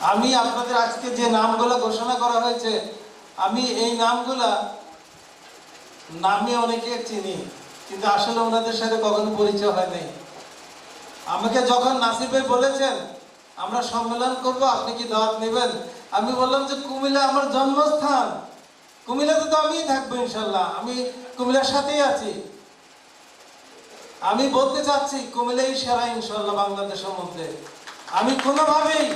আমি আপনাদের আজকে যে নামগুলো ঘোষণা করা হয়েছে, আমি এই নামগুলা নামে অনেকে চিনি, কিন্তু আসলে ওনাদের সাথে কখনো পরিচয় হয় নাই। আমাকে যখন নাসির ভাই বলেছেন, আমরা সম্মেলন করব, আপনি কি দাওয়াত নেবেন? আমি বললাম যে, কুমিল্লা আমার জন্মস্থান। কুমিল্লাতে তো আমিই থাকব ইনশাল্লাহ। আমি কুমিল্লার সাথেই আছি। আমি বলতে চাচ্ছি, কুমিল্লাই সেরা ইনশাল্লাহ বাংলাদেশের মধ্যে। আমি কোনোভাবেই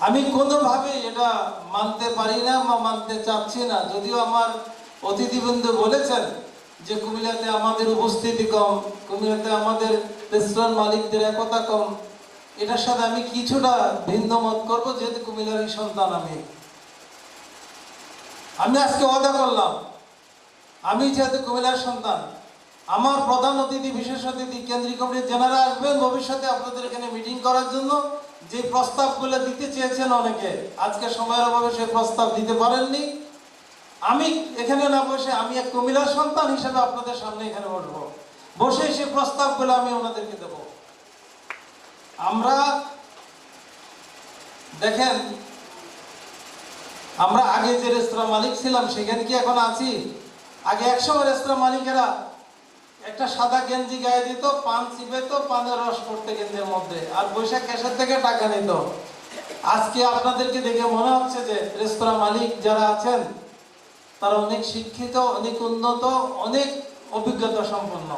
আমি কোনোভাবে এটা মানতে পারি না বা মানতে চাচ্ছি না। যদিও আমার অতিথিবৃন্দ বলেছেন যে কুমিল্লাতে আমাদের উপস্থিতি কম, কুমিল্লাতে আমাদের রেস্টুরেন্ট মালিকদের একতা কম। এটার সাথে আমি কিছুটা ভিন্ন মত করব, যেহেতু কুমিল্লারই সন্তান আমি। আমি আজকে অদা করলাম, আমি যেহেতু কুমিল্লার সন্তান, আমার প্রধান অতিথি, বিশেষ অতিথি, কেন্দ্রীয় কমিটির যারা আসবেন ভবিষ্যতে আপনাদের এখানে মিটিং করার জন্য যে প্রস্তাবগুলো দিতে চেয়েছেন অনেকে, আজকে সময়ের অভাবে সেই প্রস্তাব দিতে পারেননি। আমি এখানে না বসে, আমি এক কুমিল্লার সন্তান হিসেবে আপনাদের সামনে এখানে বসবো। বসে সেই প্রস্তাবগুলো আমি ওনাদেরকে দেব। আমরা, দেখেন, আমরা আগে যে রেস্তোরাঁ মালিক ছিলাম, সেখানে কি এখন আছি? আগে একসময় রেস্তোরাঁ মালিকেরা একটা সাদা গেঞ্জি গায়ে দিত, পান চিপেত, পানের রস করতে কেন্দ্রের মধ্যে, আর বৈশাখ ক্যাশের থেকে টাকা নিত। আজকে আপনাদেরকে দেখে মনে হচ্ছে যে রেস্তোরাঁ মালিক যারা আছেন, তারা অনেক শিক্ষিত, অনেক উন্নত, অনেক অভিজ্ঞতা সম্পন্ন।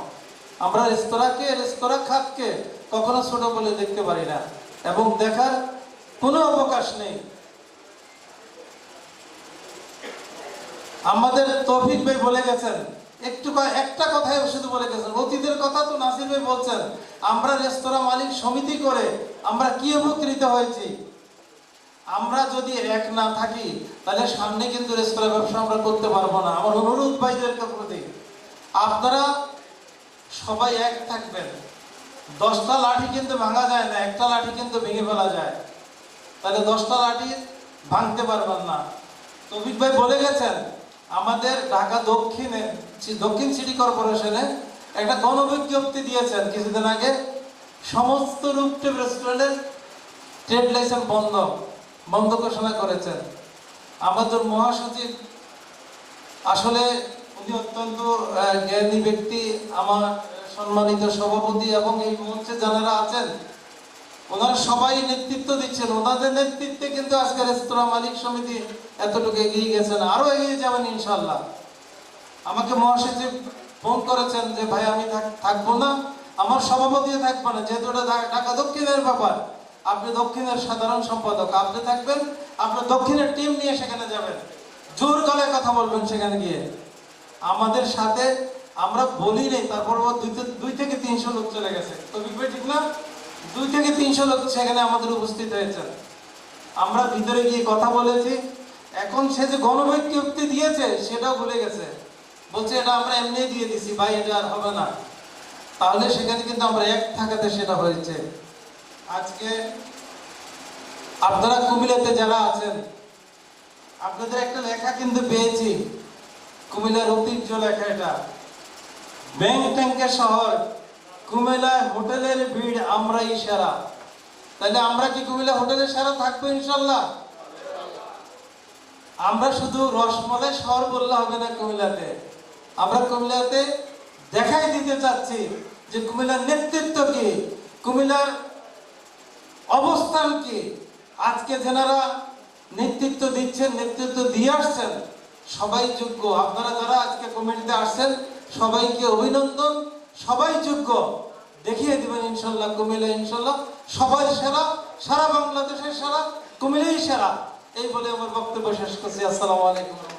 আমরা রেস্তোরাঁকে, রেস্তোরাঁ খাতকে কখনো ছোট বলে দেখতে পারি না, এবং দেখার কোনো অবকাশ নেই। আমাদের তৌফিক ভাই বলে গেছেন একটু একটা কথাই শুধু বলে গেছেন। অতীতের কথা তো নাসির ভাই বলছেন, আমরা রেস্তোরাঁ মালিক সমিতি করে আমরা কি উপকৃত হয়েছি? আমরা যদি এক না থাকি, তাহলে সামনে কিন্তু রেস্তোরাঁ ব্যবসা আমরা করতে পারব না। আমার অনুরোধ ভাইদেরকে প্রতি। আপনারা সবাই এক থাকবেন। দশটা লাঠি কিন্তু ভাঙা যায় না, একটা লাঠি কিন্তু ভেঙে ফেলা যায়। তাহলে দশটা লাঠি ভাঙতে পারবেন না। তৌফিক ভাই বলে গেছেন, আমাদের ঢাকা দক্ষিণে দক্ষিণ সিটি কর্পোরেশনে একটা গণবিজ্ঞপ্তি দিয়েছেন কিছুদিন আগে, সমস্ত রূপটেপ রেস্টুরেন্টের ট্রেড লাইসেন্স বন্ধ বন্ধ ঘোষণা করেছেন। আমাদের মহাসচিব, আসলে উনি অত্যন্ত জ্ঞানী ব্যক্তি, আমার সম্মানিত সভাপতি এবং এই মঞ্চে যারা আছেন, ওনারা সবাই নেতৃত্ব দিচ্ছেন। ওনাদের নেতৃত্বে কিন্তু আজকে রেস্তোরাঁ মালিক সমিতি এতটুকু এগিয়ে গেছেন। আরও এগিয়ে যাবেন ইনশাল্লাহ আমাকে মহাসচিব ফোন করেছেন যে, ভাই, আমি থাকব না। আমার সভাপতি থাকব না। যেহেতু ঢাকা দক্ষিণের ব্যাপার, আপনি দক্ষিণের সাধারণ সম্পাদক। আপনি থাকবেন, আপনার দক্ষিণের টিম নিয়ে সেখানে যাবেন। জোর গলায় কথা বলবেন সেখানে গিয়ে। আমাদের সাথে আমরা বলি নেই, তারপর দুই থেকে তিনশো লোক চলে গেছে। তো বিপরীত ঠিক না? দুই থেকে তিনশো লোক সেখানে আমাদের উপস্থিত হয়েছেন। আমরা ভিতরে গিয়ে কথা বলেছি। এখন সে যে গণবিজ্ঞপ্তি দিয়েছে, সেটাও ভুলে গেছে। বলছে, এটা আমরা এমনি দিয়ে দিছি, ভাই, এটা আর হবে না। তাহলে সেখানে কিন্তু আমরা এক থাকাতে সেটা হয়েছে। আজকে আপনারা কুমিল্লাতে যারা আছেন, আপনাদের একটা লেখা কিন্তু পেয়েছি। কুমিল্লার ঐতিহ্য লেখা এটা। ব্যাংক ট্যাঙ্কের শহর কুমিল্লায় হোটেলের ভিড় আমরাই সেরা। তাহলে আমরা কি কুমিল্লা হোটেলের সেরা থাকব, ইনশাল্লাহ? আমরা শুধু রসমলাই শহর বললে হবে না কুমিল্লাতে। আমরা কুমিল্লাতে দেখাই দিতে চাচ্ছি যে কুমিল্লার নেতৃত্ব কি, কুমিল্লার অবস্থান কি। আজকে যেনারা নেতৃত্ব দিচ্ছেন, নেতৃত্ব দিয়ে আসছেন, সবাই যোগ্য। আপনারা যারা আজকে কমিটিতে আসছেন, সবাইকে অভিনন্দন। সবাই যোগ্য। দেখিয়ে দিবেন ইনশাল্লাহ, কুমিল্লা ইনশাল্লাহ সবাই সেরা, সারা বাংলাদেশের সেরা, কুমিল্লাই সেরা। এই বলে আমার বক্তব্য শেষ করছি। আসসালামু আলাইকুম।